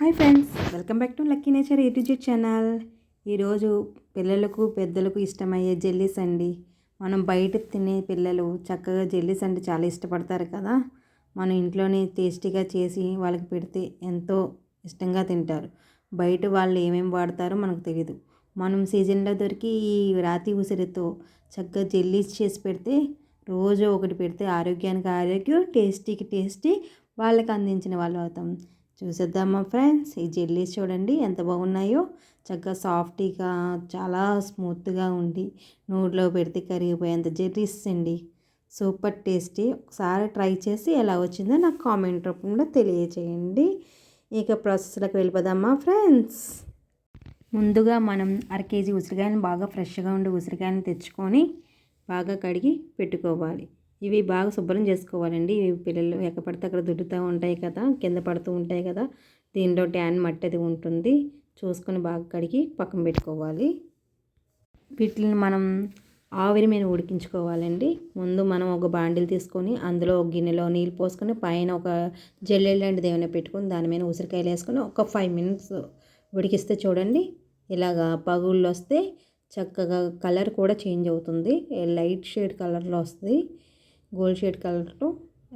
Hi friends welcome back to Lucky Nature YouTube channel. ఈరోజు పిల్లలకు పెద్దలకు ఇష్టమయ్యే జెల్లీస్ అండి. మనం బయట తినే పిల్లలు చక్కగా జెల్లీస్ అంటే చాలా ఇష్టపడతారు కదా. మనం ఇంట్లోనే టేస్టీగా చేసి వాళ్ళకి పెడితే ఎంతో ఇష్టంగా తింటారు. బయట వాళ్ళు ఏమేమి వాడతారో మనకు తెలియదు మనం సీజన్లో దొరికి ఈ రాతి ఉసిరితో చక్కగా జెల్లీస్ చేసి పెడితే రోజు ఒకటి పెడితే ఆరోగ్యానికి ఆరోగ్యం టేస్టీకి టేస్టీ వాళ్ళకి అందించిన వాళ్ళు అవుతాం. చూసేద్దామా ఫ్రెండ్స్? ఈ జెల్లీస్ చూడండి ఎంత బాగున్నాయో. చక్కగా సాఫ్టీగా చాలా స్మూత్గా ఉండి నోట్లో పెడితే కరిగిపోయేంత జెల్లీస్ అండి. Super tasty. ఒకసారి ట్రై చేసి ఎలా వచ్చిందో నాకు కామెంట్ రూపంలో తెలియచేయండి. ఇక ప్రాసెస్లోకి వెళ్ళిపోదామా ఫ్రెండ్స్? ముందుగా మనం అర కేజీ ఉసిరికాయలను బాగా ఫ్రెష్గా ఉండే ఉసిరికాయలను తెచ్చుకొని బాగా కడిగి పెట్టుకోవాలి. ఇవి బాగా శుభ్రం చేసుకోవాలండి. ఇవి పిల్లలు ఎక్కపడితే అక్కడ దుడ్డుతూ ఉంటాయి కదా కింద పడుతూ ఉంటాయి కదా దీనిలో ట్యాన్ మట్టి ఉంటుంది. చూసుకొని బాగా కడిగి పక్కన పెట్టుకోవాలి. వీటిని మనం ఆవిరి మీద ఉడికించుకోవాలండి. ముందు మనం ఒక బాండిల్ తీసుకొని అందులో ఒక గిన్నెలో నీళ్ళు పోసుకొని పైన ఒక జల్లె లాంటిది ఏమైనా పెట్టుకొని దాని మీద ఉసిరికాయలు వేసుకొని ఒక ఫైవ్ మినిట్స్ ఉడికిస్తే చూడండి. ఇలాగా పగుళ్ళు వస్తే చక్కగా కలర్ కూడా చేంజ్ అవుతుంది. లైట్ షేడ్ కలర్లో వస్తుంది. గోల్డ్ షేడ్ కలర్లో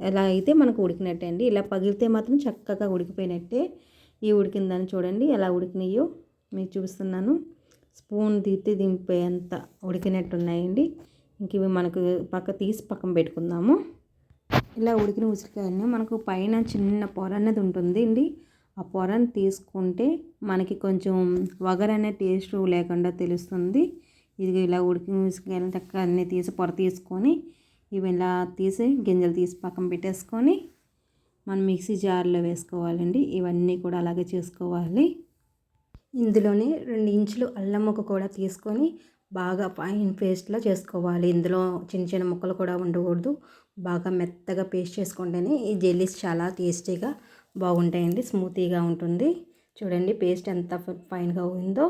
ఎలా అయితే మనకు ఉడికినట్టే అండి ఇలా పగిలితే మాత్రం చక్కగా ఉడికిపోయినట్టే ఈ ఉడికిందని చూడండి ఎలా ఉడికినాయో మీకు చూపిస్తున్నాను. స్పూన్ తీస్తే దింపేంత ఉడికినట్టున్నాయండి. ఇంక ఇవి మనకు పక్క తీసి పక్కన పెట్టుకుందాము. ఇలా ఉడికిన ఉసిరికాయలని మనకు పైన చిన్న పొర అనేది ఉంటుంది అండి ఆ పొరను తీసుకుంటే మనకి కొంచెం వగరనే టేస్ట్ లేకుండా తెలుస్తుంది. ఇది ఇలా ఉడికిన ఉసిరికాయలు చక్కగా అన్నీ తీసి పొర తీసుకొని ఇవి ఇలా తీసి గింజలు తీసి పక్కన పెట్టేసుకొని మనం మిక్సీ జార్లో వేసుకోవాలండి. ఇవన్నీ కూడా అలాగే చేసుకోవాలి. ఇందులోనే రెండు ఇంచులు అల్లం ముక్క కూడా తీసుకొని బాగా ఫైన్ పేస్ట్లో చేసుకోవాలి. ఇందులో చిన్న చిన్న ముక్కలు కూడా ఉండకూడదు. బాగా మెత్తగా పేస్ట్ చేసుకుంటేనే ఈ జెల్లీస్ చాలా టేస్టీగా బాగుంటాయండి. స్మూతీగా ఉంటుంది. చూడండి పేస్ట్ ఎంత ఫైన్గా ఉందో.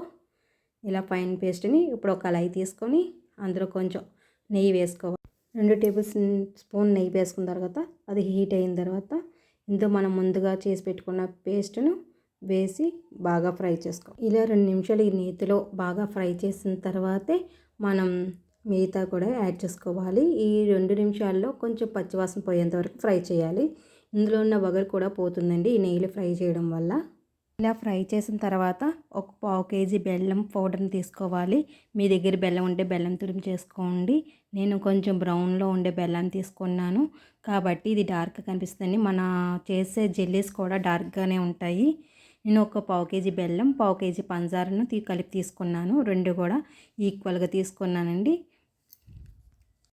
ఇలా ఫైన్ పేస్ట్ని ఇప్పుడు ఒక కళాయి తీసుకొని అందులో కొంచెం నెయ్యి వేసుకోవాలి. రెండు టేబుల్ స్పూన్ నెయ్యి వేసుకున్న తర్వాత అది హీట్ అయిన తర్వాత ఇందులో మనం ముందుగా చేసి పెట్టుకున్న పేస్ట్ను వేసి బాగా ఫ్రై చేసుకో ఇలా రెండు నిమిషాలు ఈ నేతిలో బాగా ఫ్రై చేసిన తర్వాతే మనం మిగతా కూడా యాడ్ చేసుకోవాలి. ఈ రెండు నిమిషాల్లో కొంచెం పచ్చివాసన పోయేంత వరకు ఫ్రై చేయాలి. ఇందులో ఉన్న వగరు కూడా పోతుందండి ఈ నెయ్యిలో ఫ్రై చేయడం వల్ల. ఇలా ఫ్రై చేసిన తర్వాత ఒక పావు కేజీ బెల్లం పౌడర్ని తీసుకోవాలి. మీ దగ్గర బెల్లం ఉంటే బెల్లం తురిమి చేసుకోండి. నేను కొంచెం బ్రౌన్లో ఉండే బెల్లం తీసుకున్నాను. కాబట్టి ఇది డార్క్ కనిపిస్తుంది. మన చేసే జెల్లీస్ కూడా డార్క్గానే ఉంటాయి. నేను ఒక పావు కేజీ బెల్లం పావు కేజీ పంచదారను తీ కలిపి తీసుకున్నాను. రెండు కూడా ఈక్వల్గా తీసుకున్నానండి.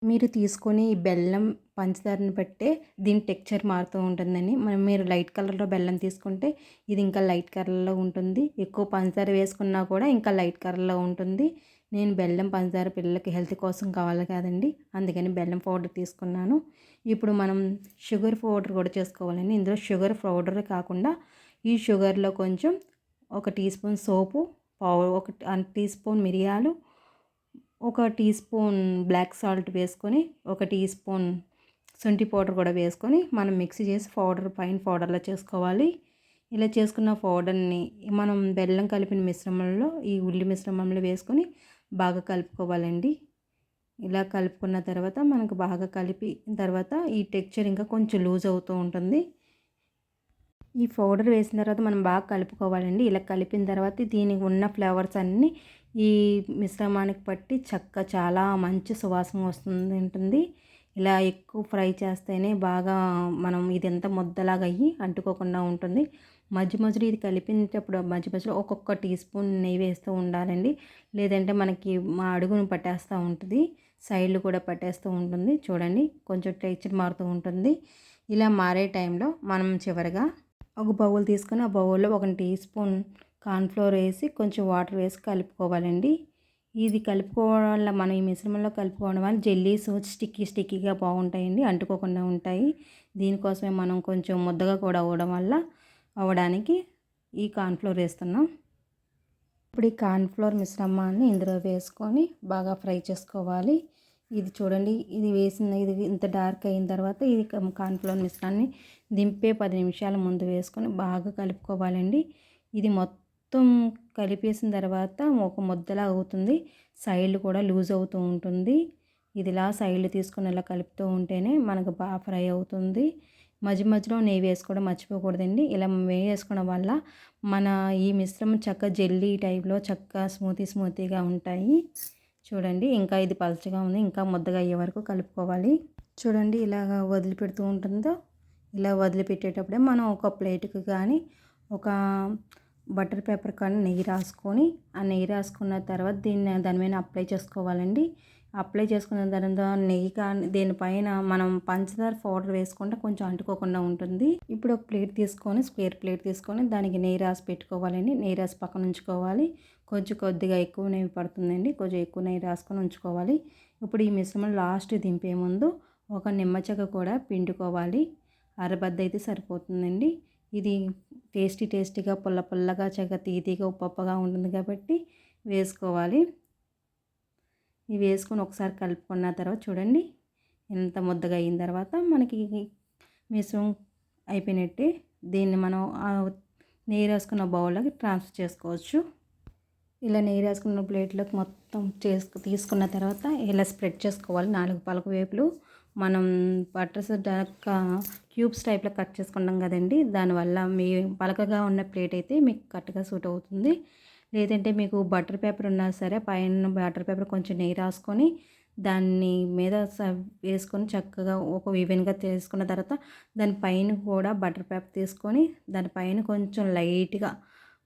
మీరు తీసుకొని ఈ బెల్లం పంచదారని బట్టే దీని టెక్చర్ మారుతూ ఉంటుందని మనం మీరు లైట్ కలర్లో బెల్లం తీసుకుంటే ఇది ఇంకా లైట్ కలర్లో ఉంటుంది. ఎక్కువ పంచదార వేసుకున్నా కూడా ఇంకా లైట్ కలర్లో ఉంటుంది. నేను బెల్లం పంచదార పిల్లలకి హెల్త్ కోసం కావాలి కదండి. అందుకని బెల్లం పౌడర్ తీసుకున్నాను. ఇప్పుడు మనం షుగర్ పౌడర్ కూడా చేసుకోవాలండి. ఇందులో షుగర్ పౌడర్ కాకుండా ఈ షుగర్లో కొంచెం ఒక టీ స్పూన్ సోపు పావు ఒక టీ స్పూన్ మిరియాలు ఒక టీ స్పూన్ బ్లాక్ సాల్ట్ వేసుకొని ఒక టీ స్పూన్ శొంఠి పౌడర్ కూడా వేసుకొని మనం మిక్సీ చేసి పౌడర్ పైన పౌడర్లో చేసుకోవాలి. ఇలా చేసుకున్న పౌడర్ని మనం బెల్లం కలిపిన మిశ్రమంలో ఈ ఉల్లి మిశ్రమంలో వేసుకొని బాగా కలుపుకోవాలండి. ఇలా కలుపుకున్న తర్వాత మనకు బాగా కలిపి తర్వాత ఈ టెక్చర్ ఇంకా కొంచెం లూజ్ అవుతూ ఉంటుంది. ఈ పౌడర్ వేసిన తర్వాత మనం బాగా కలుపుకోవాలండి. ఇలా కలిపిన తర్వాత దీనికి ఉన్న ఫ్లేవర్స్ అన్నీ ఈ మిశ్రమానికి పట్టి చక్క చాలా మంచి సువాసన వస్తుంది ఉంటుంది ఇలా ఎక్కువ ఫ్రై చేస్తేనే బాగా మనం ఇది ఎంత ముద్దలాగా అయ్యి అంటుకోకుండా ఉంటుంది. మధ్య మధ్యలో ఇది కలిపినప్పుడు మధ్య మధ్యలో ఒక్కొక్క టీ స్పూన్ నెయ్యి వేస్తూ ఉండాలండి. లేదంటే మనకి మా అడుగును పట్టేస్తూ ఉంటుంది. సైడ్లు కూడా పట్టేస్తూ ఉంటుంది. చూడండి కొంచెం టెక్చర్ మారుతూ ఉంటుంది. ఇలా మారే టైంలో మనం చివరిగా ఒక బౌల్ తీసుకొని ఆ బౌల్లో ఒక టీ స్పూన్ కార్న్ఫ్లోర్ వేసి కొంచెం వాటర్ వేసి కలుపుకోవాలండి. ఇది కలుపుకోవడం వల్ల మనం ఈ మిశ్రమంలో కలుపుకోవడం వల్ల జెల్లీస్ స్టిక్కీ స్టిక్కీగా బాగుంటాయండి అంటుకోకుండా ఉంటాయి. దీనికోసమే మనం కొంచెం ముద్దగా కూడా అవ్వడం వల్ల అవ్వడానికి ఈ కార్న్ఫ్లోర్ వేస్తున్నాం. ఇప్పుడు ఈ కార్న్ఫ్లోర్ మిశ్రమాన్ని ఇందులో వేసుకొని బాగా ఫ్రై చేసుకోవాలి. ఇది చూడండి ఇది వేసిన ఇది ఇంత డార్క్ అయిన తర్వాత ఇది కార్న్ఫ్లోర్ మిశ్రాన్ని దింపే పది నిమిషాల ముందు వేసుకొని బాగా కలుపుకోవాలండి. ఇది మొత్తం మొత్తం కలిపేసిన తర్వాత ఒక ముద్దలా అవుతుంది. సైడ్లు కూడా లూజ్ అవుతూ ఉంటుంది. ఇదిలా సైడ్లు తీసుకుని ఇలా కలుపుతూ ఉంటేనే మనకు బాగా ఫ్రై అవుతుంది. మధ్య మధ్యలో నెయ్యి వేసుకోవడం మర్చిపోకూడదండి. ఇలా నెయ్యి వేసుకోవడం వల్ల మన ఈ మిశ్రమం చక్క జెల్లీ టైప్లో చక్క స్మూతీ స్మూతీగా ఉంటాయి. చూడండి ఇంకా ఇది పలచగా ఉంది. ఇంకా ముద్దగా అయ్యే వరకు కలుపుకోవాలి. చూడండి ఇలాగ వదిలిపెడుతూ ఉంటుందో? ఇలా వదిలిపెట్టేటప్పుడే మనం ఒక ప్లేట్కి కానీ ఒక బటర్ పేపర్ కానీ నెయ్యి రాసుకొని ఆ నెయ్యి రాసుకున్న తర్వాత దీన్ని దాని మీద అప్లై చేసుకోవాలండి. అప్లై చేసుకున్న తర్వాత నెయ్యి కానీ దీనిపైన మనం పంచదార పౌడర్ వేసుకుంటే కొంచెం అంటుకోకుండా ఉంటుంది. ఇప్పుడు ఒక ప్లేట్ తీసుకొని స్క్వేర్ ప్లేట్ తీసుకొని దానికి నెయ్యి రాసి పెట్టుకోవాలండి. నెయ్యి రాసి పక్కన ఉంచుకోవాలి. కొంచెం కొద్దిగా ఎక్కువ నెయ్యి పడుతుందండి. కొంచెం ఎక్కువ నెయ్యి రాసుకొని ఉంచుకోవాలి. ఇప్పుడు ఈ మిశ్రమం లాస్ట్ దింపే ముందు ఒక నిమ్మచెక్క కూడా పిండుకోవాలి. అరబద్ద అయితే సరిపోతుందండి. ఇది టేస్టీ టేస్టీగా పుల్ల పుల్లగా చక్కగా తీతీగా ఉప్పప్పగా ఉంటుంది కాబట్టి వేసుకోవాలి. ఇవి వేసుకొని ఒకసారి కలుపుకున్న తర్వాత చూడండి ఎంత ముద్దగా అయిన తర్వాత మనకి మిశ్రమం అయిపోయినట్టే. దీన్ని మనం నెయ్యి రాసుకున్న బౌల్లోకి ట్రాన్స్ఫర్ చేసుకోవచ్చు. ఇలా నెయ్యి రాసుకున్న ప్లేట్లోకి మొత్తం చేసుకు తీసుకున్న తర్వాత ఇలా స్ప్రెడ్ చేసుకోవాలి. నాలుగు పలక వేపులు మనం బటర్స్ క్యూబ్స్ టైప్లో కట్ చేసుకుంటాం కదండి. దానివల్ల మీ పలకగా ఉన్న ప్లేట్ అయితే మీకు కరెక్ట్గా సూట్ అవుతుంది. లేదంటే మీకు బటర్ పేపర్ ఉన్నా సరే పైన బటర్ పేపర్ కొంచెం నెయ్యి రాసుకొని దాన్ని మీద వేసుకొని చక్కగా ఒక ఈవెన్గా తీసుకున్న తర్వాత దానిపైన కూడా బటర్ పేపర్ తీసుకొని దానిపైన కొంచెం లైట్గా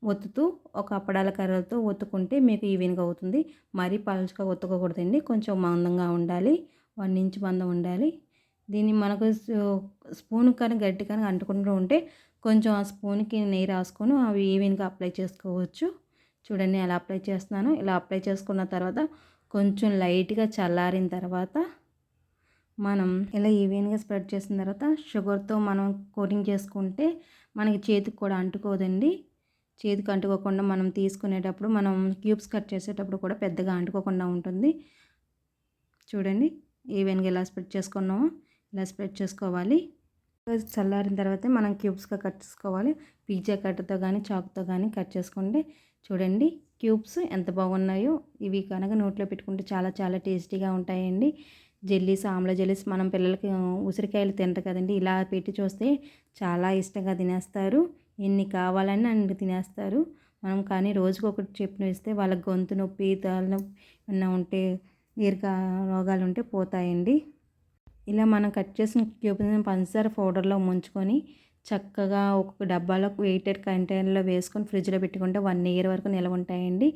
ఒత్తుతూ ఒక అప్పడాల కర్రలతో ఒత్తుకుంటే మీకు ఈవెన్గా అవుతుంది. మరీ పలుచగా ఒత్తుకోకూడదండి. కొంచెం మందంగా ఉండాలి. వన్ ఇంచ్ మందం ఉండాలి. దీన్ని మనకు స్పూన్ కానీ గట్టి కానీ అంటుకుంటూ ఉంటే కొంచెం ఆ స్పూన్కి నెయ్యి రాసుకొని అవి ఈవెన్గా అప్లై చేసుకోవచ్చు. చూడండి అలా అప్లై చేస్తున్నాను. ఇలా అప్లై చేసుకున్న తర్వాత కొంచెం లైట్గా చల్లారిన తర్వాత మనం ఇలా ఈవెన్గా స్ప్రెడ్ చేసిన తర్వాత షుగర్తో మనం కోటింగ్ చేసుకుంటే మనకి చేతికి కూడా అంటుకోదండి. చేతికి అంటుకోకుండా మనం తీసుకునేటప్పుడు మనం క్యూబ్స్ కట్ చేసేటప్పుడు కూడా పెద్దగా అంటుకోకుండా ఉంటుంది. చూడండి. ఈవెన్గా ఎలా స్ప్రెడ్ చేసుకున్నామో. ఇలా స్ప్రెడ్ చేసుకోవాలి. చల్లారిన తర్వాత మనం క్యూబ్స్గా కట్ చేసుకోవాలి. పిజ్జా కట్తో కానీ చాక్తో కానీ కట్ చేసుకుంటే చూడండి క్యూబ్స్ ఎంత బాగున్నాయో. ఇవి కనుక నోట్లో పెట్టుకుంటే చాలా చాలా టేస్టీగా ఉంటాయండి. జెల్లీస్ ఆమ్ల జెల్లీస్ మనం పిల్లలకి ఉసిరికాయలు తింటారు కదండి. ఇలా పెట్టి చూస్తే చాలా ఇష్టంగా తినేస్తారు. ఎన్ని కావాలని అన్ని తినేస్తారు. మనం కానీ రోజుకొకటి చెప్పిన ఇస్తే వాళ్ళ గొంతు నొప్పి తలనొప్పి ఏమన్నా ఉంటే దీర్ఘ రోగాలు ఉంటే పోతాయండి. ఇలా మనం కట్ చేసిన క్యూబ్ని పంచదార పౌడర్లో ముంచుకొని చక్కగా ఒక్కొక్క డబ్బాలో వెయిటెడ్ కంటైనర్లో వేసుకొని ఫ్రిడ్జ్లో పెట్టుకుంటే వన్ ఇయర్ వరకు నిల్వ ఉంటాయండి.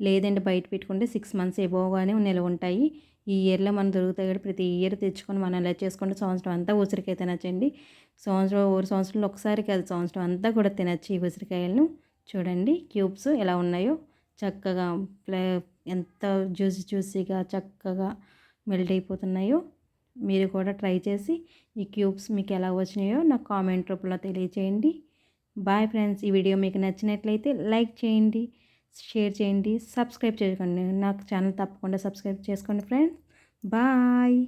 లేదంటే బయట పెట్టుకుంటే సిక్స్ మంత్స్ ఎబోగానే నిల్వ ఉంటాయి. ఈ ఇయర్లో మనం దొరుకుతాయి కూడా ప్రతి ఇయర్ తెచ్చుకొని మనం ఇలా చేసుకుంటే సంవత్సరం అంతా ఉసిరికాయ తినచ్చండి. సంవత్సరం ఒక సంవత్సరంలో ఒకసారి కాదు సంవత్సరం అంతా కూడా తినచ్చు ఈ ఉసిరికాయలను. చూడండి క్యూబ్స్ ఎలా ఉన్నాయో. చక్కగా ప్లే ఎంత జ్యూసీ జ్యూసీగా చక్కగా మెల్ట్ అయిపోతున్నాయో మీరు కూడా ట్రై చేసి ఈ క్యూబ్స్ మీకు ఎలా వచ్చినాయో నాకు కామెంట్ రూపంలో తెలియచేయండి. బాయ్ ఫ్రెండ్స్ ఈ వీడియో మీకు నచ్చినట్లయితే లైక్ చేయండి షేర్ చేయండి సబ్స్క్రైబ్ చేసుకోండి. నాకు ఛానల్ తప్పకుండా సబ్స్క్రైబ్ చేసుకోండి ఫ్రెండ్స్. బాయ్